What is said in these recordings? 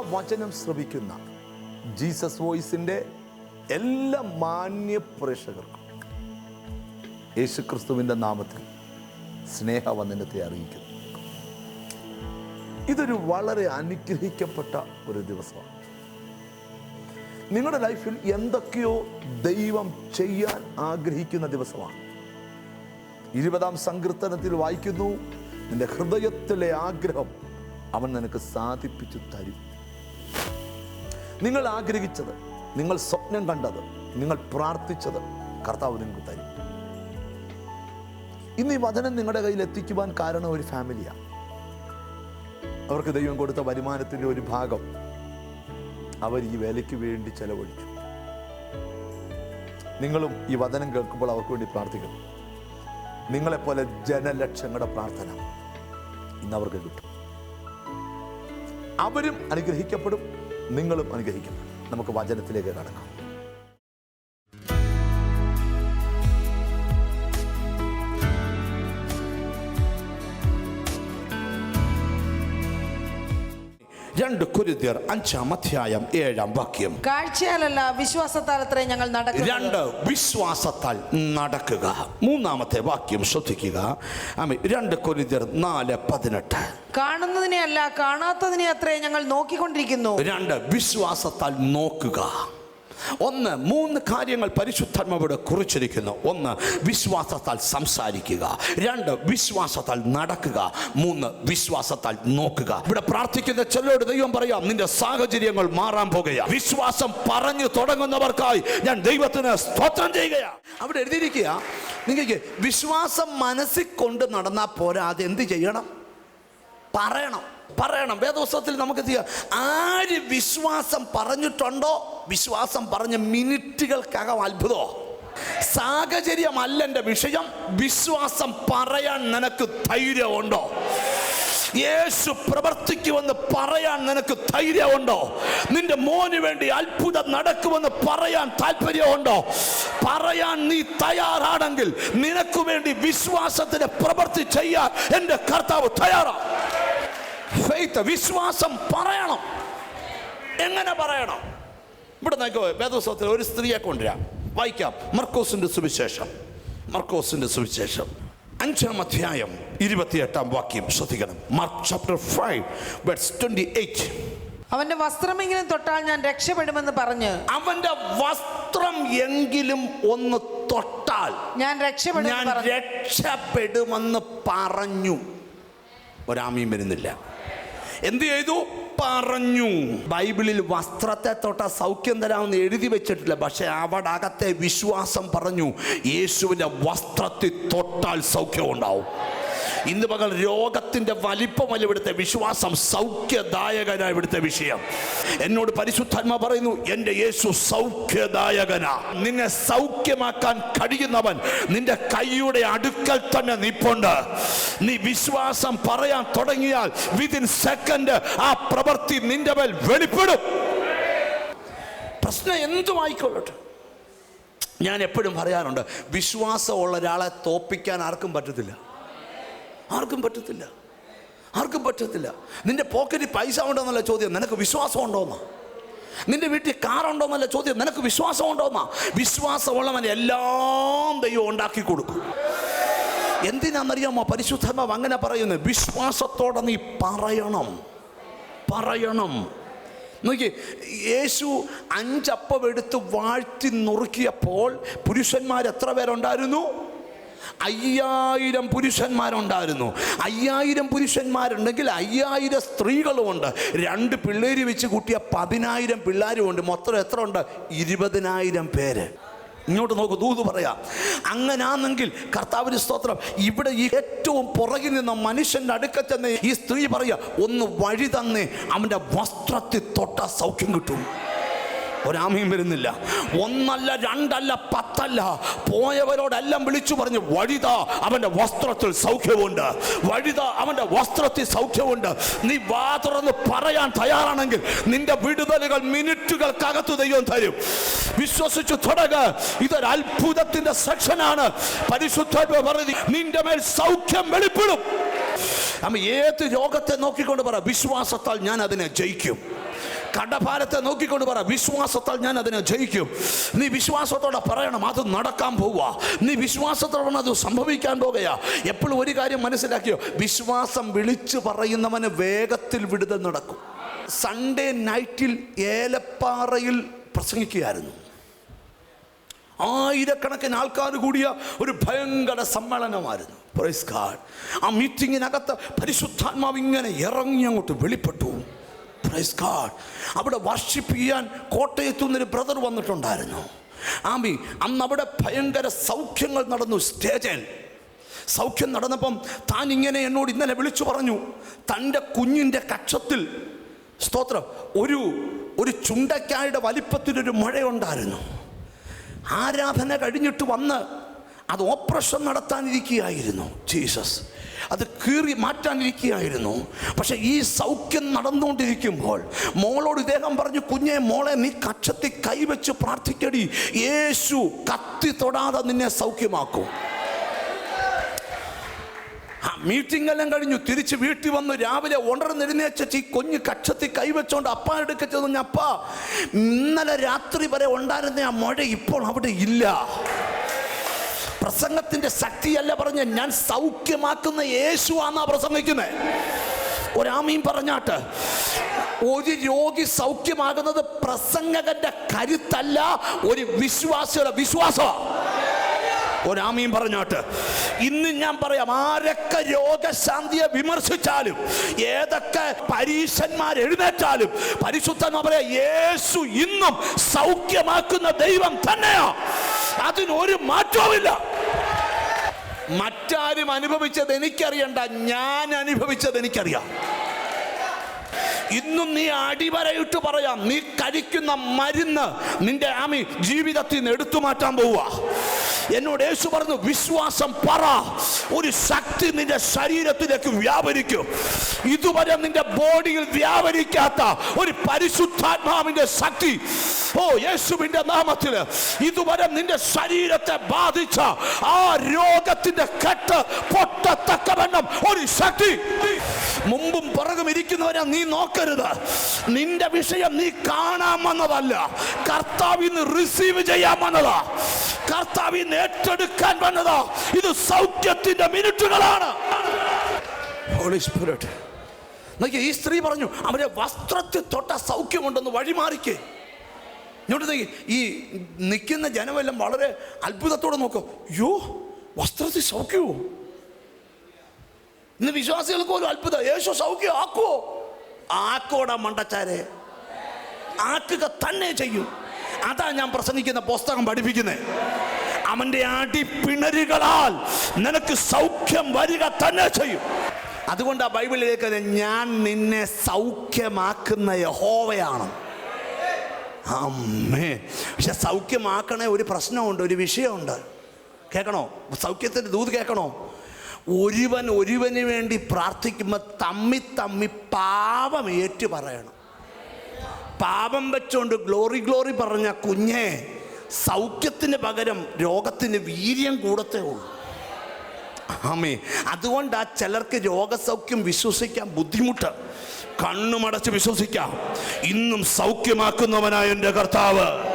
ദൈവവചനം ശ്രവിക്കുന്ന ജീസസ് വോയിസിന്റെ എല്ലാ മാന്യ പ്രേക്ഷകർക്കും യേശുക്രിസ്തുവിന്റെ നാമത്തിൽ സ്നേഹവന്ദനത്തെ അറിയിക്കുന്നു. ഇതൊരു വളരെ അനുഗ്രഹിക്കപ്പെട്ട ഒരു ദിവസമാണ്. നിങ്ങളുടെ ലൈഫിൽ എന്തൊക്കെയോ ദൈവം ചെയ്യാൻ ആഗ്രഹിക്കുന്ന ദിവസമാണ്. ഇരുപതാം സങ്കീർത്തനത്തിൽ വായിക്കുന്നു നിന്റെ ഹൃദയത്തിലെ ആഗ്രഹം അവൻ നിനക്ക് സാധിപ്പിച്ചു തരും. നിങ്ങൾ ആഗ്രഹിച്ചത് നിങ്ങൾ സ്വപ്നം കണ്ടത് നിങ്ങൾ പ്രാർത്ഥിച്ചത് കർത്താവ് നിങ്ങൾക്ക് തരും. ഇന്ന് ഈ വചനം നിങ്ങളുടെ കയ്യിൽ എത്തിക്കുവാൻ കാരണം ഒരു ഫാമിലിയാണ് അവർക്ക് ദൈവം കൊടുത്ത വരുമാനത്തിന്റെ ഒരു ഭാഗം അവർ ഈ വേലയ്ക്ക് വേണ്ടി ചെലവഴിച്ചു. നിങ്ങളും ഈ വചനം കേൾക്കുമ്പോൾ അവർക്ക് വേണ്ടി പ്രാർത്ഥിക്കണം. നിങ്ങളെപ്പോലെ ജനലക്ഷങ്ങളുടെ പ്രാർത്ഥന ഇന്ന് അവർക്ക് കിട്ടും. അവരും അനുഗ്രഹിക്കപ്പെടും. നിങ്ങളും അനുഗ്രഹിക്കും നമുക്ക് വചനത്തിലേക്ക് കടക്കാം. രണ്ട് കുരുതിയർ അഞ്ചാം അധ്യായം ഏഴാം വാക്യം. കാഴ്ചയാലല്ല വിശ്വാസത്താൽ അത്രേ ഞങ്ങൾ നടക്കുക രണ്ട് വിശ്വാസത്താൽ നടക്കുക. മൂന്നാമത്തെ വാക്യം ശ്രദ്ധിക്കുക. ആമേ രണ്ട് കുരുതിയർ നാല് പതിനെട്ട്. കാണുന്നതിനെ അല്ല കാണാത്തതിനെ അത്രേ ഞങ്ങൾ നോക്കിക്കൊണ്ടിരിക്കുന്നു. രണ്ട് വിശ്വാസത്താൽ നോക്കുക. ഒന്ന് മൂന്ന് കാര്യങ്ങൾ പരിശുദ്ധാത്മാവിടെ കുറിച്ചിരിക്കുന്നു. ഒന്ന് വിശ്വാസത്താൽ സംസാരിക്കുക. രണ്ട് വിശ്വാസത്താൽ നടക്കുക. മൂന്ന് വിശ്വാസത്താൽ നോക്കുക. ഇവിടെ പ്രാർത്ഥിക്കുന്ന ചിലരോട് ദൈവം പറയാം നിന്റെ സാഹചര്യങ്ങൾ മാറാൻ പോകുക വിശ്വാസം പറഞ്ഞു തുടങ്ങുന്നവർക്കായി ഞാൻ ദൈവത്തിന് സ്തോത്രം ചെയ്യുകയാണ്. അവിടെ എഴുതിയിരിക്കുക നിങ്ങൾക്ക് വിശ്വാസം മനസ്സിൽ കൊണ്ട് നടന്നാൽ പോരാ എന്ത് ചെയ്യണം? പറയണം. പറയണം. വേദോത്സവത്തിൽ നമുക്ക് ചെയ്യാം? ആര് വിശ്വാസം പറഞ്ഞിട്ടുണ്ടോ? വിശ്വാസം പറഞ്ഞ മിനിറ്റുകൾക്കകം അത്ഭുതമോ സാഹചര്യമല്ല എന്റെ വിഷയം. വിശ്വാസം പറയാൻ നിനക്ക് ധൈര്യമുണ്ടോ? യേശു പ്രവർത്തിക്കുമെന്ന് പറയാൻ നിനക്ക് ധൈര്യമുണ്ടോ? നിന്റെ മോന് വേണ്ടി അത്ഭുതം നടക്കുമെന്ന് പറയാൻ താല്പര്യമുണ്ടോ? പറയാൻ നീ തയ്യാറാണെങ്കിൽ നിനക്ക് വേണ്ടി വിശ്വാസത്തിന് പ്രവൃത്തി ചെയ്യാൻ എന്റെ കർത്താവ് തയ്യാറാണ് ഫെയ്ത്ത് വിശ്വാസം പറയണം. എങ്ങനെ പറയണം? ഇവിടെ നോക്കോ വേദോത്സവത്തിൽ ഒരു സ്ത്രീയെ കൊണ്ടുവരാം. വായിക്കാം. മർക്കോസിന്റെ സുവിശേഷം. മർക്കോസിന്റെ സുവിശേഷം. അഞ്ചാം അധ്യായം ഇരുപത്തിയെട്ടാം വാക്യം. ശ്രദ്ധിക്കണം. Mark chapter five words twenty eight അവന്റെ വസ്ത്രമെങ്കിലും തൊട്ടാൽ ഞാൻ രക്ഷപ്പെടുമെന്ന് പറഞ്ഞ് അവന്റെ വസ്ത്രം എങ്കിലും ഒന്ന് തൊട്ടാൽ ഞാൻ ഞാൻ രക്ഷപ്പെടുമെന്ന് പറഞ്ഞു രക്ഷപ്പെടുമെന്ന് പറഞ്ഞു. ഒരാമയും വരുന്നില്ല. എന്ത് ചെയ്തു? പറഞ്ഞു. ബൈബിളിൽ വസ്ത്രത്തെ തൊട്ട സൗഖ്യം തരാമെന്ന് എഴുതി വെച്ചിട്ടില്ല. പക്ഷെ അവിടെ അകത്തെ വിശ്വാസം പറഞ്ഞു യേശുവിന്റെ വസ്ത്രത്തിൽ തൊട്ടാൽ സൗഖ്യം ഉണ്ടാവും ഇന്ന് പകൽ രോഗത്തിന്റെ വലിപ്പമല്ല ഇവിടുത്തെ വിശ്വാസം സൗഖ്യദായകന ഇവിടുത്തെ വിഷയം. എന്നോട് പരിശുദ്ധാത്മ പറയുന്നു എന്റെ യേശു സൗഖ്യദായകന. നിന്നെ സൗഖ്യമാക്കാൻ കഴിയുന്നവൻ നിന്റെ കൈയുടെ അടുക്കൽ തന്നെ നിപ്പുണ്ട്. നീ വിശ്വാസം പറയാൻ തുടങ്ങിയാൽ വിതിൻ സെക്കൻഡ് ആ പ്രവൃത്തി നിന്റെ മേൽ വെളിപ്പെടും. പ്രശ്നം എന്തുമായിക്കൊള്ളട്ടെ? ഞാൻ എപ്പോഴും പറയാറുണ്ട് വിശ്വാസമുള്ള ഒരാളെ തോപ്പിക്കാൻ ആർക്കും പറ്റത്തില്ല. ആർക്കും പറ്റത്തില്ല. ആർക്കും പറ്റത്തില്ല. നിന്റെ പോക്കറ്റിൽ പൈസ ഉണ്ടോന്നല്ല ചോദ്യം. നിനക്ക് വിശ്വാസം ഉണ്ടോന്നാ? നിന്റെ വീട്ടിൽ കാറുണ്ടോന്നല്ല ചോദ്യം. നിനക്ക് വിശ്വാസം ഉണ്ടോന്നാ? വിശ്വാസമുള്ളവൻ എല്ലാം ദൈവം ഉണ്ടാക്കി കൊടുക്കും. എന്തിനാണെന്നറിയാമോ പരിശുദ്ധമാവ് അങ്ങനെ പറയുന്നത് വിശ്വാസത്തോടെ നീ പറയണം. പറയണം. നോക്കി യേശു അഞ്ചപ്പം എടുത്ത് വാഴ്ത്തി നുറുക്കിയപ്പോൾ പുരുഷന്മാർ എത്ര പേരുണ്ടായിരുന്നു? അയ്യായിരം പുരുഷന്മാരുണ്ടായിരുന്നു. അയ്യായിരം പുരുഷന്മാരുണ്ടെങ്കിൽ അയ്യായിരം സ്ത്രീകളുമുണ്ട്. രണ്ട് പിള്ളേര് വെച്ച് കൂട്ടിയ പതിനായിരം പിള്ളേരുമുണ്ട്. മൊത്തം എത്ര ഉണ്ട് ഇരുപതിനായിരം പേര്. ഇങ്ങോട്ട് നോക്ക് ദൂത് പറയാം. അങ്ങനാണെങ്കിൽ കർത്താവിന് സ്തോത്രം. ഇവിടെ ഏറ്റവും പുറകിൽ നിന്ന മനുഷ്യന്റെ അടുക്ക ചെന്ന് ഈ സ്ത്രീ പറയുക ഒന്ന് വഴി തന്നെ അവന്റെ വസ്ത്രത്തിൽ തൊട്ട സൗഖ്യം കിട്ടും. ഒരാമയും വരുന്നില്ല. ഒന്നല്ല രണ്ടല്ല പത്തല്ല. പോയവരോടെല്ലാം വിളിച്ചു പറഞ്ഞു വഴിത അവന്റെ വസ്ത്രത്തിൽ സൗഖ്യമുണ്ട് വഴിത അവന്റെ വസ്ത്രത്തിൽ സൗഖ്യമുണ്ട് നീ വാ തുറന്ന് പറയാൻ തയ്യാറാണെങ്കിൽ നിന്റെ വിടുതലുകൾ മിനിറ്റുകൾക്കകത്ത് ദൈവം തരും. വിശ്വസിച്ചു തുടക ഇതൊരു അത്ഭുതത്തിന്റെ സെക്ഷനാണ്. പരിശുദ്ധ പറഞ്ഞു നിന്റെ മേൽ സൗഖ്യം വെളിപ്പെടും. നമ്മ ഏത് രോഗത്തെ നോക്കിക്കൊണ്ട് പറ വിശ്വാസത്താൽ ഞാൻ അതിനെ ജയിക്കും. കടഭാരത്തെ നോക്കിക്കൊണ്ട് പറ വിശ്വാസത്താൽ ഞാൻ അതിനെ ജയിക്കും. നീ വിശ്വാസത്തോടെ പറയണം അത് നടക്കാൻ പോവുക. നീ വിശ്വാസത്തോടെ അത് സംഭവിക്കാൻ പോകുക എപ്പോഴും ഒരു കാര്യം മനസ്സിലാക്കിയോ? വിശ്വാസം വിളിച്ചു പറയുന്നവന് വേഗത്തിൽ വിടുതൽ നടക്കും. സൺഡേ നൈറ്റിൽ ഏലപ്പാറയിൽ പ്രസംഗിക്കുകയായിരുന്നു. ആയിരക്കണക്കിന് ആൾക്കാർ കൂടിയ ഒരു ഭയങ്കര സമ്മേളനമായിരുന്നു. പ്രൈസ് ഗാഡ് ആ മീറ്റിങ്ങിനകത്ത് പരിശുദ്ധാത്മാവ് ഇങ്ങനെ ഇറങ്ങി അങ്ങോട്ട് വെളിപ്പെട്ടു. Praise കാർഡ് അവിടെ വർഷിപ്പ് ചെയ്യാൻ കോട്ടയത്തു നിന്നൊരു ബ്രദർ വന്നിട്ടുണ്ടായിരുന്നു. ആമി അന്ന് അവിടെ ഭയങ്കര സൗഖ്യങ്ങൾ നടന്നു സ്റ്റേജിൽ സൗഖ്യം നടന്നപ്പം താൻ ഇങ്ങനെ എന്നോട് ഇന്നലെ വിളിച്ചു പറഞ്ഞു തന്റെ കുഞ്ഞിന്റെ കക്ഷത്തിൽ സ്തോത്രം ഒരു ഒരു ചുണ്ടക്കായുടെ വലിപ്പത്തിലൊരു മഴയുണ്ടായിരുന്നു. ആരാധന കഴിഞ്ഞിട്ട് വന്ന് അത് ഓപ്പറേഷൻ നടത്താനിരിക്കുകയായിരുന്നു. ജീസസ് അത് കീറി മാറ്റാനിരിക്കുകയായിരുന്നു. പക്ഷെ ഈ സൗഖ്യം നടന്നുകൊണ്ടിരിക്കുമ്പോൾ മോളോട് ഇദ്ദേഹം പറഞ്ഞു കുഞ്ഞെ മോളെ നീ കക്ഷത്തിൽ കൈവച്ച് പ്രാർത്ഥിക്കടി. യേശു കത്തി തൊടാതെ നിന്നെ സൗഖ്യമാക്കും. ആ മീറ്റിംഗ് എല്ലാം കഴിഞ്ഞു. തിരിച്ച് വീട്ടിൽ വന്ന് രാവിലെ ഉണർന്നെഴുന്നേച്ചു ഈ കുഞ്ഞ് കക്ഷത്തിൽ കൈവച്ചോണ്ട് അപ്പ എടുക്ക ചെന്ന് അപ്പ ഇന്നലെ രാത്രി വരെ ഉണ്ടായിരുന്ന ആ മഴ ഇപ്പോൾ അവിടെ ഇല്ല. പ്രസംഗത്തിന്റെ ശക്തിയല്ല പറഞ്ഞ ഞാൻ സൗഖ്യമാക്കുന്ന യേശു ആന്നാ പ്രസംഗിക്കുന്നത് ഒരാമീൻ പറഞ്ഞാട്ട് ഒരു രോഗി സൗഖ്യമാകുന്നത് പ്രസംഗകന്റെ കരുത്തല്ല ഒരു വിശ്വാസിയുടെ വിശ്വാസമാണ് ഒരാമീൻ പറഞ്ഞോട്ട് ഇന്ന് ഞാൻ പറയാം ആരൊക്കെ രോഗശാന്തിയെ വിമർശിച്ചാലും ഏതൊക്കെ പരീശന്മാർ എഴുന്നേറ്റാലും പരിശുദ്ധ പറയാ യേശു ഇന്നും സൗഖ്യമാക്കുന്ന ദൈവം തന്നെയാ. അതിനൊരു മാറ്റവുമില്ല. മറ്റാരും അനുഭവിച്ചത് എനിക്കറിയണ്ട ഞാൻ അനുഭവിച്ചത് എനിക്കറിയാം. ഇന്നും നീ അടിവരയിട്ട് പറയാം നീ കഴിക്കുന്ന മരുന്ന് നിന്റെ ആമി ജീവിതത്തിൽ നിന്ന് എടുത്തു മാറ്റാൻ പോവുക. എന്നോട് യേശു പറഞ്ഞു വിശ്വാസം പറ. ഒരു ശക്തി നിന്റെ ശരീരത്തിലേക്ക് വ്യാപരിക്കും. ഇതുവരെ നിന്റെ ബോഡിയിൽ വ്യാപരിക്കാത്ത ഒരു പരിശുദ്ധാത്മാവിന്റെ ശക്തി ഓ യേശുവിന്റെ നാമത്തിൽ. ഇതുവരെ നിന്റെ ശരീരത്തെ ബാധിച്ച ആ രോഗത്തിന്റെ കെട്ട് പൊട്ടത്തക്കവണ്ണം ഒരു ശക്തി. മുമ്പും പുറകും ഇരിക്കുന്നവരെ നീ നോക്കരുത്. നിന്റെ വിഷയം നീ കാണാൻ വന്നതല്ല. കർത്താവിന്ന് റിസീവ് ചെയ്യാൻ വന്നതാ. കർത്താവിന്ന് ഏറ്റെടുക്കാൻ വന്നതാ. ഇത് സൗഖ്യത്തിന്റെ മിനിറ്റുകളാണ്. സ്പിരിറ്റ് ഈ സ്ത്രീ പറഞ്ഞു അവരെ വസ്ത്രത്തിൽ തൊട്ട സൗഖ്യമുണ്ടെന്ന് വഴിമാറിക്കേ. ഇങ്ങോട്ട് ഈ നിൽക്കുന്ന ജനമെല്ലാം വളരെ അത്ഭുതത്തോടെ നോക്കും. യോ വസ്ത്രത്തിൽ സൗഖ്യമോ ഇന്ന് വിശ്വാസികൾക്ക് ഒരു അത്ഭുതം. യേശു സൗഖ്യം ആക്കുവോ ആക്കോടാ മണ്ടച്ചാരെ. ആക്കുക തന്നെ ചെയ്യും. അതാ ഞാൻ പ്രസംഗിക്കുന്ന പുസ്തകം പഠിപ്പിക്കുന്നത് അവന്റെ അടിപ്പിണരുകളാൽ നിനക്ക് സൗഖ്യം വരിക തന്നെ ചെയ്യും. അതുകൊണ്ട് ആ ബൈബിളിലേക്ക് ഞാൻ നിന്നെ സൗഖ്യമാക്കുന്ന യഹോവയാണ്. അമ്മേ. പക്ഷെ സൗഖ്യമാക്കണേ ഒരു പ്രശ്നമുണ്ട് ഒരു വിഷയമുണ്ട്. കേൾക്കണോ? സൗഖ്യത്തിന്റെ ദൂത് കേൾക്കണോ? ഒരുവൻ ഒരുവന് വേണ്ടി പ്രാർത്ഥിക്കുമ്പോൾ തമ്മി തമ്മി പാപം ഏറ്റു പറയണം. പാപം വെച്ചുകൊണ്ട് ഗ്ലോറി ഗ്ലോറി പറഞ്ഞ കുഞ്ഞെ സൗഖ്യത്തിന് പകരം രോഗത്തിന് വീര്യം കൂടത്തേ ഉള്ളൂ. ആമേ ആ ചിലർക്ക് രോഗസൗഖ്യം വിശ്വസിക്കാൻ ബുദ്ധിമുട്ട്. കണ്ണുമടച്ച് വിശ്വസിക്കാം. ഇന്നും സൗഖ്യമാക്കുന്നവനായ എന്റെ കർത്താവ്.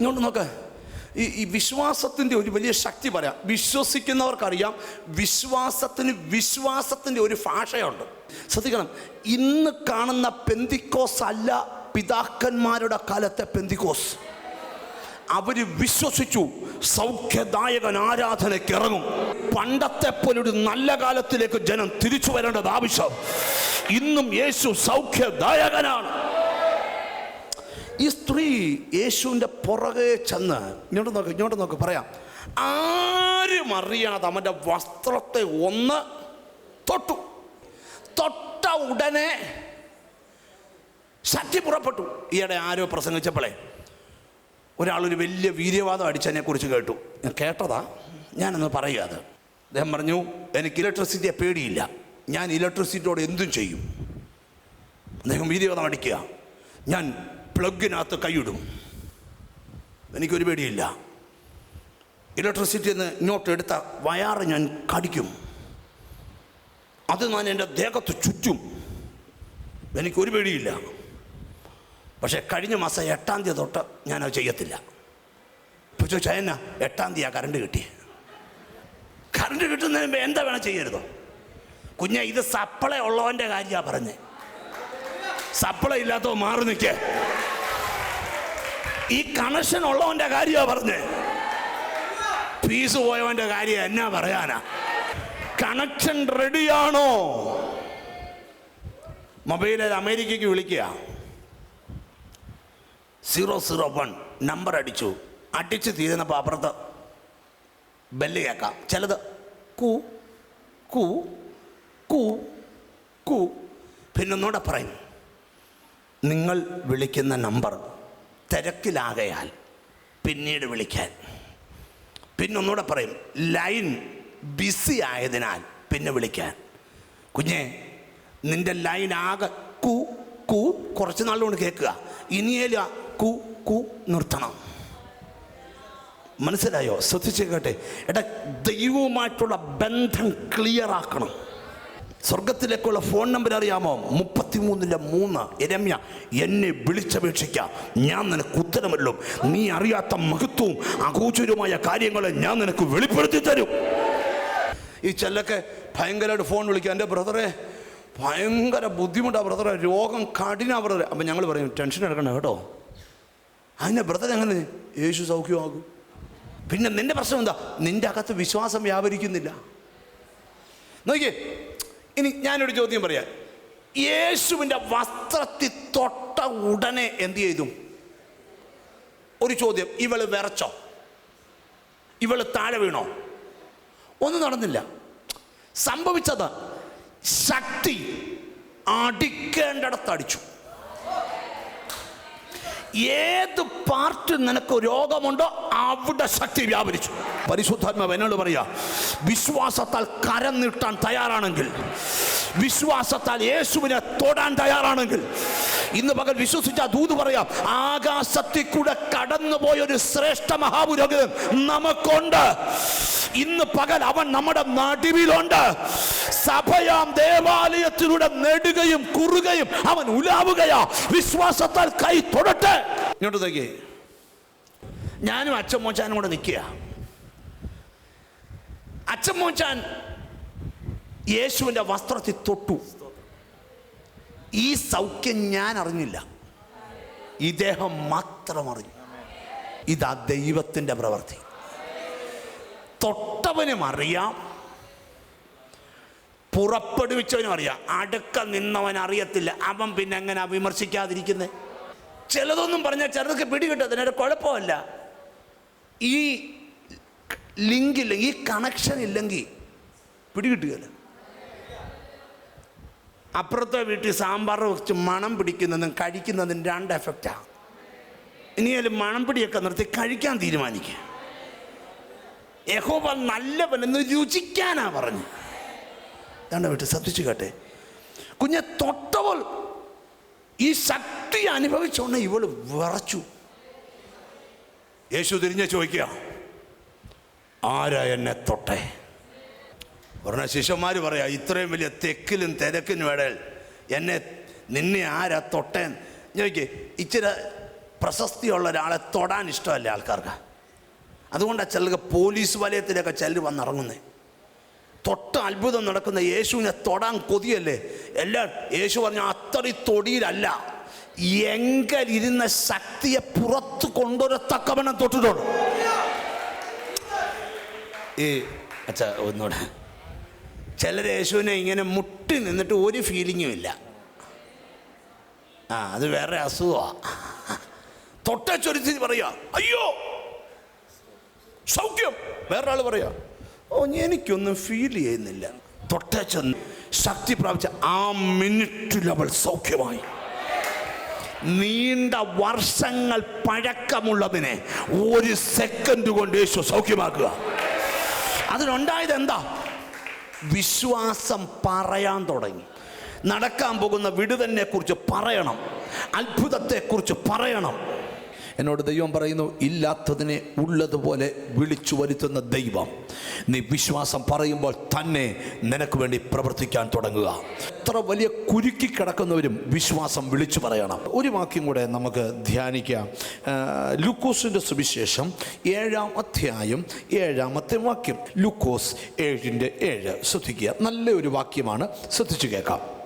ഇങ്ങോട്ട് നോക്ക്. ഈ ഈ വിശ്വാസത്തിന്റെ ഒരു വലിയ ശക്തി പറയാം. വിശ്വസിക്കുന്നവർക്കറിയാം വിശ്വാസത്തിന് വിശ്വാസത്തിന്റെ ഒരു ഭാഷയുണ്ട്. ശ്രദ്ധിക്കണം. ഇന്ന് കാണുന്ന പെന്തിക്കോസ് അല്ല പിതാക്കന്മാരുടെ കാലത്തെ പെന്തിക്കോസ് അവർ വിശ്വസിച്ചു സൗഖ്യദായകൻ ആരാധനയ്ക്ക് ഇറങ്ങും. പണ്ടത്തെ പോലെ ഒരു നല്ല കാലത്തിലേക്ക് ജനം തിരിച്ചു വരേണ്ടത് ആവശ്യം. ഇന്നും യേശു സൗഖ്യദായകനാണ്. ഈ സ്ത്രീ യേശുവിന്റെ പുറകെ ചെന്ന് ഇങ്ങോട്ട് നോക്ക് ഇങ്ങോട്ട് നോക്ക് പറയാം. ആരും അറിയാതെ അവന്റെ വസ്ത്രത്തെ ഒന്ന് തൊട്ടു. തൊട്ട ഉടനെ ശക്തി പുറപ്പെട്ടു. ഈയിടെ ആരോ പ്രസംഗിച്ചപ്പോഴേ ഒരാളൊരു വലിയ വീര്യവാദം അടിച്ചതിനെ കുറിച്ച് കേട്ടു. ഞാൻ കേട്ടതാ. ഞാനൊന്ന് പറയുക അത്. അദ്ദേഹം പറഞ്ഞു എനിക്ക് ഇലക്ട്രിസിറ്റിയെ പേടിയില്ല. ഞാൻ ഇലക്ട്രിസിറ്റിയോട് എന്തും ചെയ്യും. അദ്ദേഹം വീര്യവാദം അടിക്കുക. ഞാൻ പ്ലഗിനകത്ത് കൈയിടും. എനിക്കൊരു പേടിയില്ല. ഇലക്ട്രിസിറ്റി നിന്ന് ഇങ്ങോട്ട് എടുത്ത വയാറ് ഞാൻ കടിക്കും. അത് ഞാൻ എന്റെ ദേഹത്ത് ചുറ്റും. എനിക്കൊരു പേടിയില്ല. പക്ഷേ കഴിഞ്ഞ മാസം എട്ടാം തീയതി തൊട്ട് ഞാനത് ചെയ്യത്തില്ല. ഇപ്പോൾ ചോദിച്ചാൽ എന്നാ എട്ടാം തീയതി ആ കറണ്ട് കിട്ടി കറണ്ട് കിട്ടുന്നതിന് മുമ്പ് എന്താ വേണം ചെയ്യരുതോ? കുഞ്ഞെ ഇത് സപ്ലൈ ഉള്ളവന്റെ കാര്യമാണ് പറഞ്ഞേ. സപ്ലൈ ഇല്ലാത്തവ മാറി നിൽക്കേ. ഈ കണക്ഷൻ ഉള്ളവന്റെ കാര്യമാണ് പറഞ്ഞേ. ഫീസ് പോയവന്റെ കാര്യം എന്നാ പറയാനാ? കണക്ഷൻ റെഡിയാണോ? മൊബൈലിൽ അമേരിക്കയ്ക്ക് വിളിക്കുക സീറോ സീറോ വൺ നമ്പർ അടിച്ചു. അടിച്ച് തീരുന്നപ്പോൾ അപ്പുറത്ത് ബെല്ല് കേൾക്കാം. ചിലത് കു കു കു കു. പിന്നൊന്നുകൂടെ പറയും. നിങ്ങൾ വിളിക്കുന്ന നമ്പർ തിരക്കിലാകയാൽ പിന്നീട് വിളിക്കാൻ. പിന്നൊന്നുകൂടെ പറയും. ലൈൻ ബിസി ആയതിനാൽ പിന്നെ വിളിക്കാൻ. കുഞ്ഞെ നിന്റെ ലൈൻ ആകെ കു കു കുറച്ച് നാളുകൊണ്ട് കേൾക്കുക. ഇനിയേലും കൂ കൂ നിർത്തണം. മനസ്സിലായോ? ശ്രദ്ധിച്ച് കേട്ടെ. എടാ ദൈവവുമായിട്ടുള്ള ബന്ധം ക്ലിയർ ആക്കണം. സ്വർഗത്തിലേക്കുള്ള ഫോൺ നമ്പർ അറിയാമോ? മുപ്പത്തിമൂന്നിലെ മൂന്ന്. രമ്യ എന്നെ വിളിച്ചപേക്ഷിക്ക. ഞാൻ നിനക്ക് ഉത്തരമല്ലോ നീ അറിയാത്ത മഹത്വവും അഗോചരവുമായ കാര്യങ്ങളെ ഞാൻ നിനക്ക് വെളിപ്പെടുത്തി തരും. ഈ ചെല്ലൊക്കെ ഭയങ്കരമായിട്ട് ഫോൺ വിളിക്കുക എന്റെ ബ്രദറെ ഭയങ്കര ബുദ്ധിമുട്ടാണ് ബ്രദറെ രോഗം കഠിന ബ്രദറെ അപ്പം ഞങ്ങൾ പറയും ടെൻഷൻ എടുക്കണ്ട കേട്ടോ. അതിന്റെ ബ്രദർ എങ്ങനെ യേശു സൗഖ്യമാകും പിന്നെ നിന്റെ പ്രശ്നം എന്താ? നിന്റെ അകത്ത് വിശ്വാസം വ്യാപരിക്കുന്നില്ല. നോക്കിയേ ഇനി ഞാനൊരു ചോദ്യം പറയാം. യേശുവിന്റെ വസ്ത്രത്തിൽ തൊട്ട ഉടനെ എന്ത് ചെയ്തു? ഒരു ചോദ്യം ഇവൾ വിറച്ചോ? ഇവൾ താഴെ വീണോ? ഒന്നും നടന്നില്ല. സംഭവിച്ചത് ശക്തി അടിക്കേണ്ടിടത്ത് അടിച്ചു ഏത് പാർട്ട് നിനക്ക് രോഗമുണ്ടോ അവിടെ ശക്തി വ്യാപരിച്ചു. പരിശുദ്ധാത്മാവ് എന്നോട് പറയാ വിശ്വാസത്താൽ കരം നീട്ടാൻ തയ്യാറാണെങ്കിൽ വിശ്വാസത്താൽ യേശുവിനെ തൊടാൻ തയ്യാറാണെങ്കിൽ ഇന്ന് പകൽ വിശ്വസിച്ച ദൂത് പറയാം ആകാശത്തിൽ കൂടെ കടന്നുപോയ ഒരു ശ്രേഷ്ഠ മഹാപുരോഹിതൻ നമുക്കുണ്ട്. ഇന്ന് പകൽ അവൻ നമ്മുടെ നടുവിലുണ്ട്. സഭയാം ദേവാലയത്തിലൂടെ നെടുകയും കുറുകയും അവൻ ഉലാവുകയാ. വിശ്വാസത്താൽ കൈ തൊടട്ടെ. ഇങ്ങോട്ട് നോക്കി ഞാനും അച്ഛൻ മോച്ചാനും കൂടെ നിൽക്കുക അച്ഛൻ മോച്ചാൻ യേശുവിന്റെ വസ്ത്രത്തിൽ തൊട്ടു. ഈ സൗഖ്യം ഞാൻ അറിഞ്ഞില്ല. ഇദ്ദേഹം മാത്രം അറിഞ്ഞു. ഇതാ ദൈവത്തിന്റെ പ്രവൃത്തി. തൊട്ടവനും അറിയാം. പുറപ്പെടുവിച്ചവനും അറിയാം അടുക്ക നിന്നവൻ അറിയത്തില്ല അവൻ പിന്നെ എങ്ങനെ വിമർശിക്കാതിരിക്കുന്നത് ചിലതൊന്നും പറഞ്ഞാൽ ചിലതൊക്കെ പിടികിട്ടും. അതിനൊരു കുഴപ്പമല്ല. ഈ ലിങ്കില്ല ഈ കണക്ഷൻ ഇല്ലെങ്കിൽ പിടികിട്ടുകയില്ല. അപ്പുറത്തെ വീട്ടിൽ സാമ്പാർ വെച്ച് മണം പിടിക്കുന്നതും കഴിക്കുന്നതും രണ്ട് എഫക്റ്റാണ് ഇനിയാലും മണം പിടിയൊക്കെ നിർത്തി കഴിക്കാൻ തീരുമാനിക്കുക യഹോബ നല്ലവനെന്ന് രുചിക്കാനാ പറഞ്ഞു. രണ്ട് വീട്ടിൽ ശ്രദ്ധിച്ചു കേട്ടെ. കുഞ്ഞെ തൊട്ടവൾ ഈ ശക്തി അനുഭവിച്ചോണ്ട് ഇവൾ വിറച്ചു. യേശു തിരിഞ്ഞ ചോദിക്കുക ആരാ എന്നെ തൊട്ടെ? പറഞ്ഞ ശിഷ്യന്മാർ പറയാ ഇത്രയും വലിയ തെക്കിലും തിരക്കിനും ഇടയിൽ എന്നെ നിന്നെ ആരാ തൊട്ടേൻ ചോദിക്കേ ഇച്ചിരി പ്രശസ്തിയുള്ള ഒരാളെ തൊടാൻ ഇഷ്ടമല്ല ആൾക്കാർക്ക്? അതുകൊണ്ടാണ് ചിലർക്ക് പോലീസ് വലയത്തിലൊക്കെ ചിലർ വന്നിറങ്ങുന്നത് തൊട്ട അത്ഭുതം നടക്കുന്ന യേശുവിനെ തൊടാൻ കൊതിയല്ലേ? എല്ലാ യേശു പറഞ്ഞ അത്രയും തൊടിയിലല്ല. എങ്കലിരുന്ന ശക്തിയെ പുറത്ത് കൊണ്ടുവരത്തക്കവണ്ണം തൊട്ടിട്ടുണ്ട്. ഈ അച്ഛ ഒന്നുകൂടെ ചിലർ യേശുവിനെ ഇങ്ങനെ മുട്ടി നിന്നിട്ട് ഒരു ഫീലിങ്ങും ഇല്ല. ആ അത് വേറെ അസുഖമാണ് തൊട്ടച്ചൊരുത്തി പറയാ അയ്യോ! സൗഖ്യം. വേറൊരാൾ പറയാ ഓ എനിക്കൊന്നും ഫീൽ ചെയ്യുന്നില്ല. തൊട്ടച്ചെന്ന് ശക്തി പ്രാപിച്ച ആ മിനിറ്റിൽ അവൾ സൗഖ്യമായി. നീണ്ട വർഷങ്ങൾ പഴക്കമുള്ളതിനെ ഒരു സെക്കൻഡ് കൊണ്ട് യേശു സൗഖ്യമാക്കുക. അതിനുണ്ടായത് എന്താ? വിശ്വാസം പറയാൻ തുടങ്ങി. നടക്കാൻ പോകുന്ന വിടുതന്നെ കുറിച്ച് പറയണം. അത്ഭുതത്തെക്കുറിച്ച് പറയണം. എന്നോട് ദൈവം പറയുന്നു ഇല്ലാത്തതിനെ ഉള്ളതുപോലെ വിളിച്ചു വരുത്തുന്ന ദൈവം. നീ വിശ്വാസം പറയുമ്പോൾ തന്നെ നിനക്ക് വേണ്ടി പ്രവർത്തിക്കാൻ തുടങ്ങുക. എത്ര വലിയ കുരുക്കി കിടക്കുന്നവരും വിശ്വാസം വിളിച്ചു പറയണം. ഒരു വാക്യം കൂടെ നമുക്ക് ധ്യാനിക്കാം. ലുക്കോസിന്റെ സുവിശേഷം ഏഴാം അധ്യായം ഏഴാമത്തെ വാക്യം. ലൂക്കോസ് ഏഴിന്റെ ഏഴ്. ശ്രദ്ധിക്കുക. നല്ലൊരു വാക്യമാണ്. ശ്രദ്ധിച്ചു കേൾക്കാം.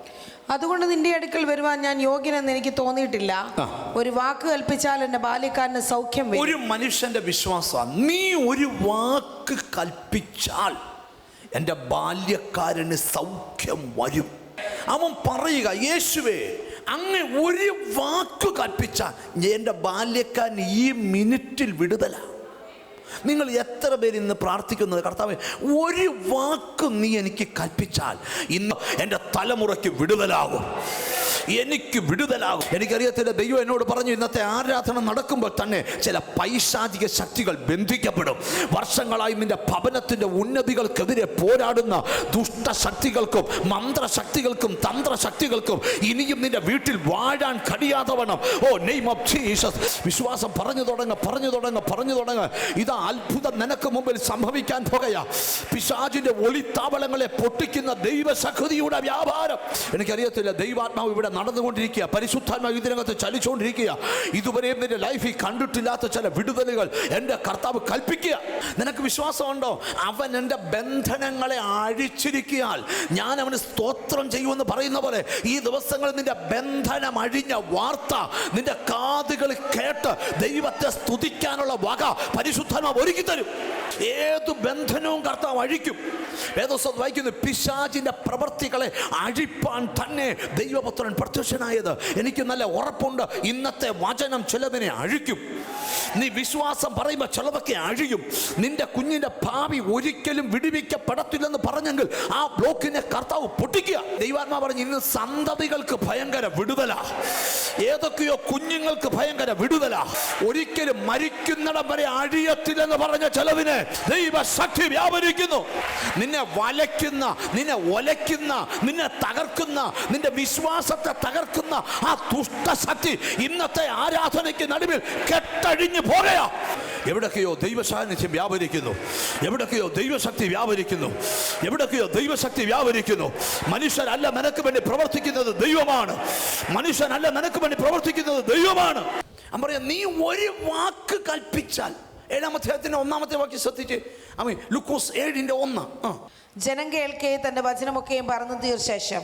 അതുകൊണ്ട് നിന്റെ അടുക്കൽ വരുവാൻ ഞാൻ യോഗ്യനെന്ന് എനിക്ക് തോന്നിയിട്ടില്ല. ഒരു വാക്ക് കൽപ്പിച്ചാൽ എന്റെ ബാല്യക്കാരന് സൗഖ്യം വരും. ഒരു മനുഷ്യന്റെ വിശ്വാസം നീ ഒരു വാക്ക് കൽപ്പിച്ചാൽ എന്റെ ബാല്യക്കാരന് സൗഖ്യം വരും. അവൻ പറയുക യേശുവേ അങ്ങ് ഒരു വാക്ക് കൽപ്പിച്ചാൽ എന്റെ ബാല്യക്കാരൻ ഈ മിനിറ്റിൽ വിടുതല. നിങ്ങൾ എത്ര പേര് ഇന്ന് പ്രാർത്ഥിക്കുന്നത് കർത്താവ് ഒരു വാക്ക് നീ എനിക്ക് കൽപ്പിച്ചാൽ ഇന്ന് എന്റെ തലമുറയ്ക്ക് വിടുതലാകും. എനിക്ക് വിടുതലാകും. എനിക്കറിയത്തില്ല ദൈവം എന്നോട് പറഞ്ഞു ഇന്നത്തെ ആരാധന നടക്കുമ്പോൾ തന്നെ ചില പൈശാചിക ശക്തികൾ ബന്ധിക്കപ്പെടും. വർഷങ്ങളായി നിന്റെ ഭവനത്തിന്റെ ഉന്നതികൾക്കെതിരെ പോരാടുന്ന ദുഷ്ടശക്തികൾക്കും മന്ത്രശക്തികൾക്കും തന്ത്രശക്തികൾക്കും ഇനിയും നിന്റെ വീട്ടിൽ വാഴാൻ കഴിയാത്തവണ്ണം. ഓ നെയ്മ് ഓഫ് ജീസസ് വിശ്വാസം പറഞ്ഞു തുടങ്ങ പറഞ്ഞു തുടങ്ങ പറഞ്ഞു തുടങ്ങ. ഇതാ അത്ഭുതം നിനക്ക് മുമ്പിൽ സംഭവിക്കാൻ പോകയാ പിശാജിന്റെ ഒളിത്താവളങ്ങളെ പൊട്ടിക്കുന്ന ദൈവശക്തിയുടെ വ്യാപാരം. എനിക്കറിയത്തില്ല ദൈവാത്മാവ് ഇവിടെ നടന്നുകൊണ്ടിരിക്കുക. പരിശുദ്ധാത്മാവ് ഇതിനകത്ത് ചലിച്ചുകൊണ്ടിരിക്കുക. ഇതുവരെയും നിന്റെ ലൈഫിൽ കണ്ടിട്ടില്ലാത്ത ചില വിടുതലുകൾ എന്റെ കർത്താവ് കൽപ്പിക്കുക. നിനക്ക് വിശ്വാസമുണ്ടോ? അവൻ എന്റെ ബന്ധനങ്ങളെ അഴിച്ചിരിക്കിയാൽ ഞാൻ അവന് സ്തോത്രം ചെയ്യുമെന്ന് പറയുന്ന പോലെ ഈ ദിവസങ്ങളിൽ നിന്റെ ബന്ധനം അഴിഞ്ഞ വാർത്ത നിന്റെ കാതുകൾ കേട്ട് ദൈവത്തെ സ്തുതിക്കാനുള്ള വക പരിശുദ്ധാത്മാ ഒരുക്കി തരും ഏത് ബന്ധനവും കർത്താവ് അഴിക്കും. ഏതോ വായിക്കുന്നു പിശാചിന്റെ പ്രവൃത്തികളെ അഴിപ്പാൻ തന്നെ ദൈവപുത്രൻ പ്രത്യക്ഷനായത്. എനിക്ക് നല്ല ഉറപ്പുണ്ട്. ഇന്നത്തെ വചനം ചിലതിനെ അഴിക്കും. നീ വിശ്വാസം പറയുമ്പോൾ ചിലതൊക്കെ അഴിയും. നിന്റെ കുഞ്ഞിന്റെ ഭാവി ഒരിക്കലും വിടുവിക്കപ്പെടത്തില്ലെന്ന് പറഞ്ഞെങ്കിൽ ആ ബ്ലോക്കിനെ കർത്താവ് പൊട്ടിക്കുക. ദൈവാത്മാ പറഞ്ഞു ഇന്ന് സന്തതികൾക്ക് ഭയങ്കര വിടുതല. ഏതൊക്കെയോ കുഞ്ഞുങ്ങൾക്ക് ഭയങ്കര വിടുതല. ഒരിക്കലും മരിക്കുന്നിടം വരെ അഴിയത്തില്ലെന്ന് പറഞ്ഞ ചെലവിന് ദൈവശക്തി വ്യാപരിക്കുന്നു. നിന്നെ വലയ്ക്കുന്ന നിന്നെ ഒലയ്ക്കുന്ന നിന്നെ തകർക്കുന്ന നിന്റെ വിശ്വാസത്തെ തകർക്കുന്ന ആ ദുഷ്ടശക്തി ഇന്നത്തെ ആരാധനയ്ക്ക് നടുവിൽ കെട്ടഴിഞ്ഞു പോകയാ. എവിടൊക്കെയോ ദൈവസാന്നിധ്യം വ്യാപരിക്കുന്നു. എവിടൊക്കെയോ ദൈവശക്തി വ്യാപരിക്കുന്നു. എവിടൊക്കെയോ ദൈവശക്തി വ്യാപരിക്കുന്നു. മനുഷ്യനല്ല നിനക്ക് വേണ്ടി പ്രവർത്തിക്കുന്നത് ദൈവമാണ്. മനുഷ്യനല്ല നിനക്ക് വേണ്ടി പ്രവർത്തിക്കുന്നത് ദൈവമാണ്. പറയാം നീ ഒരു വാക്ക് കൽപ്പിച്ചാൽ ഏഴാമത്തെ അധ്യായത്തിന്റെ ഒന്നാമത്തെ വാക്യം ശ്രദ്ധിച്ച് ലുക്കോസ് ഏഴിന്റെ ഒന്ന് ജനം കേൾക്കെ തന്റെ വചനമൊക്കെയും പറഞ്ഞു തീർശേഷം.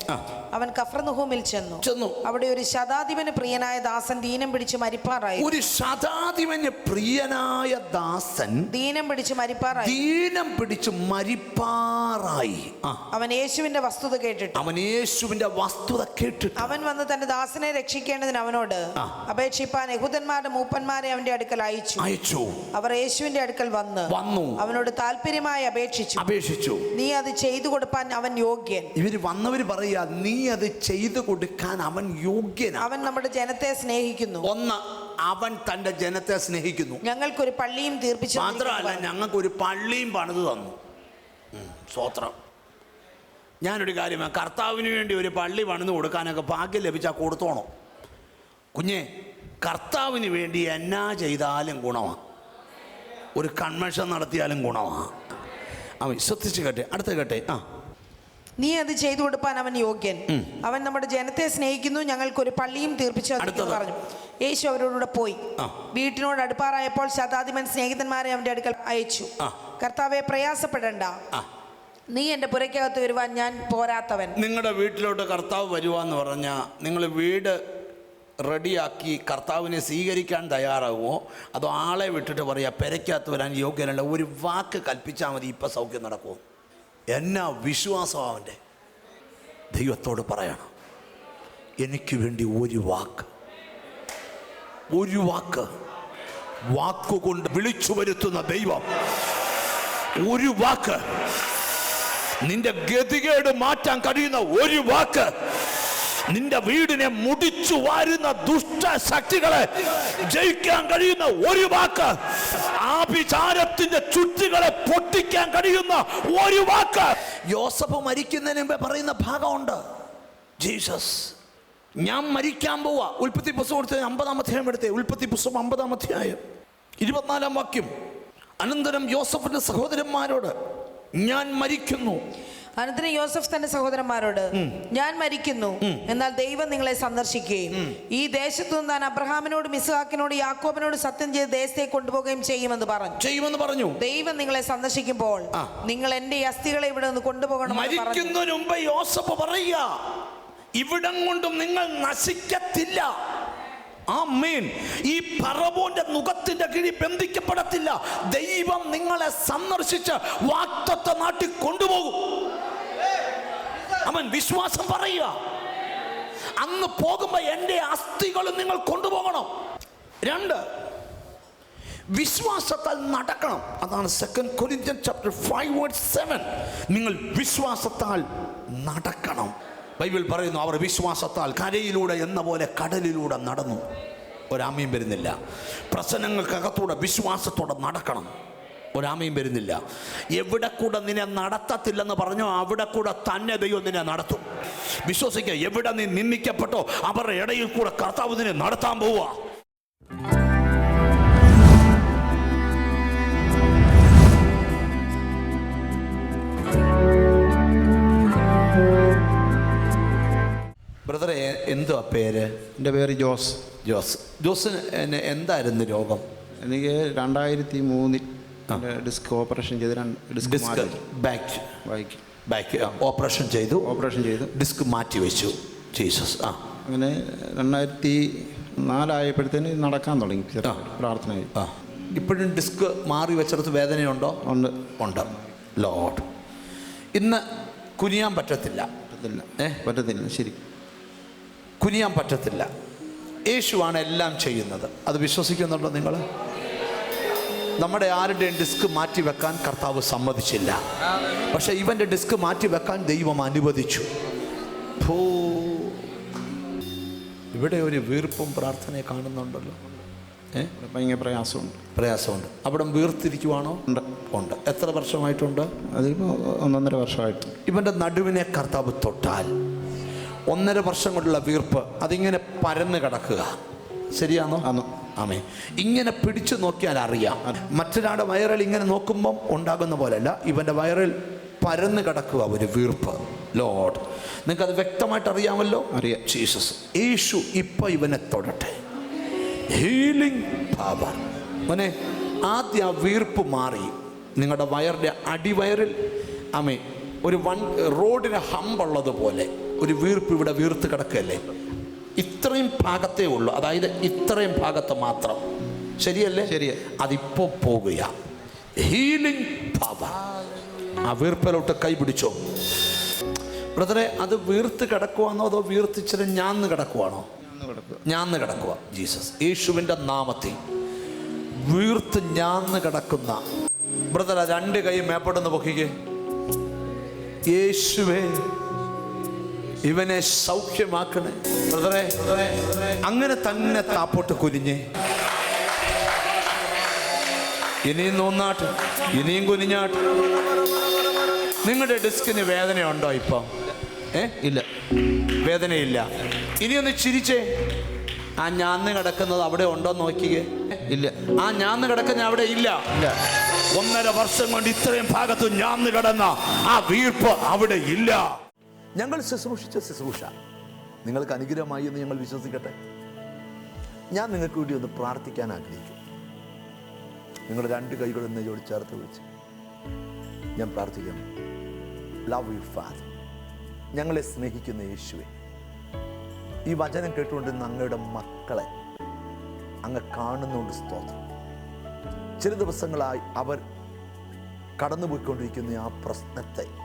അവൻ കഫർനുഹൂമിൽ ചെന്നു. ചെന്നു. അവിടെ ഒരു ശതാധിപന് പ്രിയനായ ദാസൻ ദീനം പിടിച്ച് മരിപ്പാറായി. ഒരു ശതാധിപന് പ്രിയനായ ദാസൻ ദീനം പിടിച്ച് മരിപ്പാറായി. ദീനം പിടിച്ച് മരിപ്പാറായി. അവൻ യേശുവിന്റെ വസ്തുത കേട്ടിട്ട്. അവൻ യേശുവിന്റെ വസ്തുത കേട്ടിട്ട്. അവൻ വന്ന് തന്റെ ദാസനെ രക്ഷിക്കേണ്ടതിന് അവനോട്. അപേക്ഷിപ്പാൻ യഹൂദന്മാരുടെ മൂപ്പന്മാരെ അവന്റെ അടുക്കൽ അയച്ചു. അയച്ചു. അവർ യേശുവിന്റെ അടുക്കൽ വന്ന് വന്നു. അവനോട് താല്പര്യമായി അപേക്ഷിച്ചു. അപേക്ഷിച്ചു. നീ അത് ചെയ്തു കൊടുക്കാൻ അവൻ യോഗ്യൻ. ഇവർ വന്നവർ പറയാ നീ അത് ചെയ്തു കൊടുക്കാൻ അവൻ യോഗ്യൻ അവൻ നമ്മുടെ ജനത്തെ സ്നേഹിക്കുന്നു. ഒന്ന് അവൻ തന്റെ ജനത്തെ സ്നേഹിക്കുന്നു. ഞങ്ങൾക്കൊരു പള്ളിയും തീർപ്പിച്ചു മാത്രമല്ല ഞങ്ങൾക്ക് ഒരു പള്ളിയും പണിത് തന്നു. സ്വോത്രം ഞാനൊരു കാര്യമാണ് കർത്താവിന് വേണ്ടി ഒരു പള്ളി പണിത് കൊടുക്കാനൊക്കെ ഭാഗ്യം ലഭിച്ചാൽ കൊടുത്തോണം. കുഞ്ഞെ കർത്താവിന് വേണ്ടി എന്നാ ചെയ്താലും ഗുണമാണ് ഒരു കൺവെൻഷൻ നടത്തിയാലും ഗുണമാണ് അവൻ ശ്രദ്ധിച്ച് കേട്ടെ അടുത്ത കേട്ടെ ആ. നീ അത് ചെയ്തു കൊടുപ്പാൻ അവൻ യോഗ്യൻ. അവൻ നമ്മുടെ ജനത്തെ സ്നേഹിക്കുന്നു ഞങ്ങൾക്കൊരു പള്ളിയും തീർപ്പിച്ചു പറഞ്ഞു. യേശു അവരോടുകൂടെ പോയി. വീട്ടിനോട് അടുപ്പാറായപ്പോൾ ശതാധിപൻ സ്നേഹിതന്മാരെ അവന്റെ അടുക്കൽ അയച്ചു. ആ. കർത്താവെ പ്രയാസപ്പെടണ്ട. നീ എന്റെ പുരയ്ക്കകത്ത് വരുവാൻ ഞാൻ പോരാത്തവൻ. നിങ്ങളുടെ വീട്ടിലോട്ട് കർത്താവ് വരുവാന്ന് പറഞ്ഞാൽ നിങ്ങൾ വീട് റെഡിയാക്കി കർത്താവിനെ സ്വീകരിക്കാൻ തയ്യാറാകുമോ അതോ ആളെ വിട്ടിട്ട് പറയുക പെരയ്ക്കകത്ത് വരാൻ യോഗ്യനല്ല ഒരു വാക്ക് കൽപ്പിച്ചാൽ മതി ഇപ്പം സൗഖ്യം നടക്കുമോ എന്നാ വിശ്വാസം അവന്റെ. ദൈവത്തോട് പറയണം എനിക്ക് വേണ്ടി ഒരു വാക്ക് ഒരു വാക്ക് വാക്കുകൊണ്ട് വിളിച്ചു വരുത്തുന്ന ദൈവം. ഒരു വാക്ക് നിന്റെ ഗതികേട് മാറ്റാൻ കഴിയുന്ന ഒരു വാക്ക് നിന്റെ വീടിനെ മുടിച്ചു വാരുന്ന ദുഷ്ട ശക്തികളെ ജയിക്കാൻ കഴിയുന്ന ഒരു വാക്ക് ആഭിചാരത്തിന്റെ ചുറ്റുകളെ പൊട്ടിക്കാൻ കഴിയുന്ന ഒരു വാക്ക്. യോസഫ് മരിക്കുന്നതിന് മുമ്പേ പറയുന്ന ഭാഗമുണ്ട്. ജീസസ് ഞാൻ മരിക്കാൻ പോവാ. ഉൽപ്പത്തി പുസ്തകം എടുത്ത് അമ്പതാം അധ്യായം എടുത്തേ. ഉൽപ്പത്തി പുസ്തകം അമ്പതാം അധ്യായം. ഇരുപത്തിനാലാം വാക്യം. അനന്തരം യോസഫിന്റെ സഹോദരന്മാരോട് ഞാൻ മരിക്കുന്നു. അനന്തരം യോസഫ് തന്റെ സഹോദരന്മാരോട് ഞാൻ മരിക്കുന്നു. എന്നാൽ ദൈവം നിങ്ങളെ സന്ദർശിക്കുകയും ഈ ദേശത്തു നിന്ന് താൻ അബ്രഹാമിനോട് മിസ്ഹാക്കിനോട് യാക്കോബിനോട് സത്യം ചെയ്ത് ദേശത്തെ കൊണ്ടുപോകുകയും ചെയ്യുമെന്ന് പറഞ്ഞു. ചെയ്യുമെന്ന് പറഞ്ഞു. ദൈവം നിങ്ങളെ സന്ദർശിക്കുമ്പോൾ നിങ്ങൾ എന്റെ ഈ അസ്ഥികളെ ഇവിടെ നിന്ന് കൊണ്ടുപോകണം പറഞ്ഞു. മരിക്കുന്നതിന് മുമ്പ് യോസഫ് പറയുക ഇവിടം കൊണ്ടും നിങ്ങൾ നശിക്കത്തില്ല. ആ മീൻ ഈ പറവോന്റെ മുഖത്തിന്റെ കിഴി ബന്ധിക്കപ്പെടത്തില്ല. ദൈവം നിങ്ങളെ സന്ദർശിച്ച് വാക്തത്വ നാട്ടിൽ കൊണ്ടുപോകും. അവൻ വിശ്വാസം പറയുക. അന്ന് പോകുമ്പോൾ എന്റെ അസ്ഥികൾ നിങ്ങൾ കൊണ്ടുപോകണം. രണ്ട് വിശ്വാസത്താൽ നടക്കണം. അതാണ് second Corinthian chapter five word seven നിങ്ങൾ വിശ്വാസത്താൽ നടക്കണം. ബൈബിൾ പറയുന്നു അവർ വിശ്വാസത്താൽ കരയിലൂടെ എന്ന പോലെ കടലിലൂടെ നടന്നു. ഒരാമയും വരുന്നില്ല. പ്രശ്നങ്ങൾക്കകത്തൂടെ വിശ്വാസത്തോടെ നടക്കണം. ഒരാമയും വരുന്നില്ല. എവിടെ കൂടെ നിന്നെ നടത്തത്തില്ലെന്ന് പറഞ്ഞോ അവിടെ കൂടെ തന്നെ ദൈവം നിന്നെ നടത്തും. വിശ്വസിക്കുക എവിടെ നീ നിന്ദിക്കപ്പെട്ടോ അവരുടെ ഇടയിൽ കൂടെ കർത്താവ് നിന്നെ നടത്താൻ പോവുക. ബ്രദറെ എന്തുവാ പേര്? എന്റെ പേര് ജോസ്. ജോസ്. ജോസിന് എന്നെ എന്തായിരുന്നു രോഗം? എനിക്ക് രണ്ടായിരത്തി മൂന്നിൽ ഡിസ്ക് ഓപ്പറേഷൻ ചെയ്ത് ഡിസ്ക് ബാക്ക് വായിക്ക് ബാക്ക് ഓപ്പറേഷൻ ചെയ്തു. ഓപ്പറേഷൻ ചെയ്തു. ഡിസ്ക് മാറ്റി വെച്ചു. ജീസസ് ആ. അങ്ങനെ രണ്ടായിരത്തി നാലായപ്പോഴത്തേന് നടക്കാൻ തുടങ്ങി. പ്രാർത്ഥന ആ. ഇപ്പോഴും ഡിസ്ക് മാറി വെച്ചിടത്ത് വേദനയുണ്ടോ? ഉണ്ട്. ഉണ്ട്. ലോഡ് ഇന്ന് കുനിയാൻ പറ്റത്തില്ല. പറ്റത്തില്ല. ഏ? പറ്റത്തില്ല. ശരി. കുനിയാൻ പറ്റത്തില്ല. യേശുവാണ് എല്ലാം ചെയ്യുന്നത്. അത് വിശ്വസിക്കുന്നുണ്ടോ നിങ്ങൾ? നമ്മുടെ ആരുടെയും ഡിസ്ക് മാറ്റി വെക്കാൻ കർത്താവ് സമ്മതിച്ചില്ല. പക്ഷെ ഇവന്റെ ഡിസ്ക് മാറ്റി വെക്കാൻ ദൈവം അനുവദിച്ചു. ഭൂ. ഇവിടെ ഒരു വീർപ്പും പ്രാർത്ഥനയെ കാണുന്നുണ്ടല്ലോ. ഭയങ്കര പ്രയാസമുണ്ട്. പ്രയാസമുണ്ട്. അവിടെ വീർത്തിരിക്കുവാണോ? ഉണ്ട്. ഉണ്ട്. എത്ര വർഷമായിട്ടുണ്ട്? അതിപ്പോ ഒന്നൊന്നര വർഷമായിട്ട്. ഇവന്റെ നടുവിനെ കർത്താവ് തൊട്ടാൽ ഒന്നര വർഷം കൊണ്ടുള്ള വീർപ്പ് അതിങ്ങനെ പരന്ന് കിടക്കുക. ശരിയാണോ? ആണോ. ആമേ ഇങ്ങനെ പിടിച്ചു നോക്കിയാൽ അറിയാം. മറ്റൊരാളുടെ വയറിൽ ഇങ്ങനെ നോക്കുമ്പം ഉണ്ടാകുന്ന പോലെയല്ല ഇവന്റെ വയറിൽ പരന്ന് കിടക്കുക ഒരു വീർപ്പ്. ലോഡ്. നിങ്ങൾക്ക് അത് വ്യക്തമായിട്ട് അറിയാമല്ലോ? അറിയാം. ജീസസ് യേശു ഇപ്പൊ ഇവനെ തൊടട്ടെ. ഹീലിംഗ് പവർ മോനെ ആദ്യം ആ വീർപ്പ് മാറി. നിങ്ങളുടെ വയറിന്റെ അടിവയറിൽ ആമേ ഒരു വൺ റോഡിന് ഹമ്പുള്ളതുപോലെ ഒരു വീർപ്പ് ഇവിടെ വീർത്ത് കിടക്കുകയല്ലേ? ഇത്രയും ഭാഗത്തേ ഉള്ളൂ. അതായത് ഇത്രയും ഭാഗത്ത് മാത്രം. ശരിയല്ലേ? ശരി അതിപ്പോ പോകുക ഹീലിംഗ് പവർ ആ വീർപ്പലോട്ട് കൈ പിടിച്ചോ. ബ്രദറെ അത് വീർത്ത് കിടക്കുവാണോ അതോ വീർത്തിച്ചിട്ട് ഞാന്ന് കിടക്കുവാണോ? ഞാൻ കിടക്കുക ഞാന്ന് കിടക്കുക ജീസസ് യേശുവിന്റെ നാമത്തിൽ വീർത്ത് ഞാന്ന് കിടക്കുന്ന. ബ്രദർ രണ്ട് കൈ മേപ്പെടുന്ന് പൊക്കിക്കേ. യേശുവേ ഇവനെ സൗഖ്യമാക്കണേ. ബ്രദറെ അങ്ങനെ തന്നെ താപ്പോട്ട് കുനിഞ്ഞേ. ഇനിയും നോന്നാട്ട് ഇനിയും കുനിഞ്ഞാട്ട്. നിങ്ങളുടെ ഡിസ്കിന് വേദനയുണ്ടോ ഇപ്പം? ഏ? ഇല്ല. വേദനയില്ല. ഇനിയൊന്ന് ചിരിച്ചേ. ആ ഞാന്ന് കിടക്കുന്നത് അവിടെ ഉണ്ടോ നോക്കിയേ ഇല്ല. ആ ഞാന്ന് കിടക്കുന്ന അവിടെ ഇല്ല. ഇല്ല. ഒന്നര വർഷം കൊണ്ട് ഇത്രയും ഭാഗത്ത് ഞാന്ന് കിടന്ന ആ വീർപ്പ് അവിടെ ഇല്ല. ഞങ്ങൾ ശുശ്രൂഷിച്ച ശുശ്രൂഷ. നിങ്ങൾക്ക് അനുഗ്രഹമായി എന്ന് ഞങ്ങൾ വിശ്വസിക്കട്ടെ. ഞാൻ നിങ്ങൾക്ക് വേണ്ടി ഒന്ന് പ്രാർത്ഥിക്കാൻ ആഗ്രഹിക്കും. നിങ്ങൾ രണ്ട് കൈകൾ എന്നെ ജോലി ചേർത്ത് വിളിച്ച് ഞാൻ പ്രാർത്ഥിക്കുന്നു ലവ് യു ഫാദർ ഞങ്ങളെ സ്നേഹിക്കുന്ന യേശുവെ ഈ വചനം കേട്ടുകൊണ്ടിരുന്ന അങ്ങയുടെ മക്കളെ അങ്ങ് കാണുന്നുണ്ട് സ്തോത്രം. ചില ദിവസങ്ങളായി അവർ കടന്നുപോയിക്കൊണ്ടിരിക്കുന്ന ആ പ്രശ്നത്തെ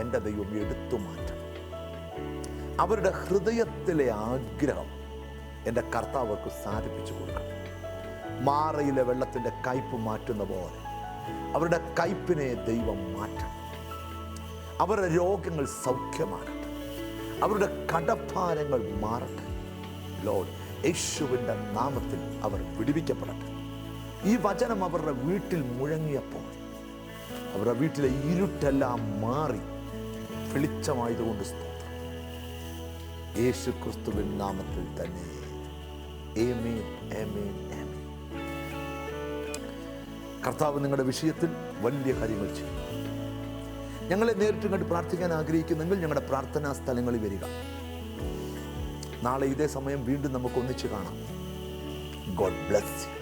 എന്റെ ദൈവം എടുത്തു മാറ്റണം. അവരുടെ ഹൃദയത്തിലെ ആഗ്രഹം എന്റെ കർത്താവർക്ക് സാധിപ്പിച്ചു കൊടുക്കണം. മാറയിലെ വെള്ളത്തിന്റെ കയ്പ് മാറ്റുന്ന പോലെ അവരുടെ കയ്പിനെ ദൈവം മാറ്റണം. അവരുടെ രോഗങ്ങൾ സൗഖ്യമാകട്ടെ. അവരുടെ കടഭാരങ്ങൾ മാറട്ടെ. ലോഡ് യേശുവിന്റെ നാമത്തിൽ അവർ വിടുവിക്കപ്പെടട്ടെ. ഈ വചനം അവരുടെ വീട്ടിൽ മുഴങ്ങിയപ്പോൾ അവരുടെ വീട്ടിലെ ഇരുട്ടെല്ലാം മാറി. വെളിച്ചമായതുകൊണ്ട് സ്തോത്രം. യേശു ക്രിസ്തുവിൻ നാമത്തിൽ തന്നെ. കർത്താവ് നിങ്ങളുടെ വിഷയത്തിൽ വലിയ കാര്യങ്ങൾ ചെയ്യും ഞങ്ങളെ നേരിട്ട് കണ്ട് പ്രാർത്ഥിക്കാൻ ആഗ്രഹിക്കുന്നെങ്കിൽ ഞങ്ങളുടെ പ്രാർത്ഥനാ സ്ഥലങ്ങളിൽ വരിക. നാളെ ഇതേ സമയം വീണ്ടും നമുക്ക് ഒന്നിച്ച് കാണാം. God bless you